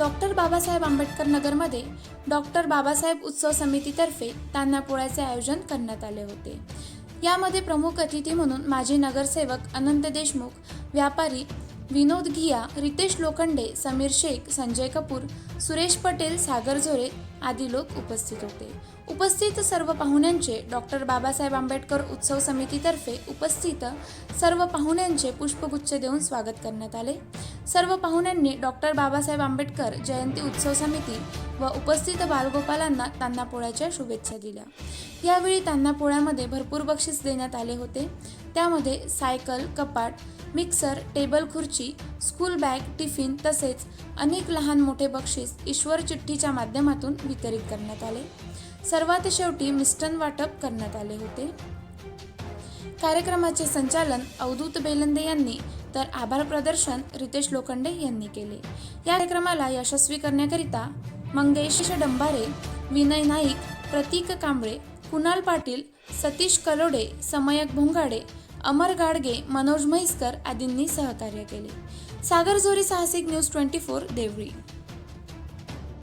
Doctor Babasaheb Ambedkar नगरमध्ये doctor Babasaheb उत्सव समितीतर्फे तान्हापोळ्याचे आयोजन करण्यात आले होते. यामध्ये प्रमुख अतिथी म्हणून माजी नगरसेवक अनंत देशमुख व्यापारी विनोद घिया रितेश लोखंडे समीर शेख संजय कपूर सुरेश पटेल सागर झोरे आदी लोक उपस्थित होते. उपस्थित सर्व पाहुण्यांचे डॉक्टर बाबासाहेब आंबेडकर उत्सव समितीतर्फे उपस्थित सर्व पाहुण्यांचे पुष्पगुच्छ देऊन स्वागत करण्यात आले. सर्व पाहुण्यांनी डॉक्टर बाबासाहेब आंबेडकर जयंती उत्सव समिती व उपस्थित बालगोपालांना तान्हा पोळ्याच्या शुभेच्छा दिल्या. यावेळी तान्हा पोळ्यामध्ये भरपूर बक्षीस देण्यात आले होते. त्यामध्ये सायकल कपाट मिक्सर टेबल खुर्ची स्कूल बॅग टिफिन तसेच अनेक लहान मोठे बक्षीस ईश्वर चिठ्ठीच्या माध्यमातून वितरित करण्यात आले. सर्वात शेवटी मिस्टन वाटप करण्यात आले होते. कार्यक्रमाचे संचालन अवधूत बेलंदे यांनी तर आभार प्रदर्शन रितेश लोखंडे यांनी केले. या कार्यक्रमाला यशस्वी करण्याकरिता मंगेश डंबारे विनय नाईक प्रतीक कांबळे कुणाल पाटील सतीश कलोडे समयक भोंगाडे अमर गाडगे मनोज म्हैसकर आदींनी सहकार्य केले. सागर जोरी साहसिक न्यूज ट्वेंटी फोर देवळी.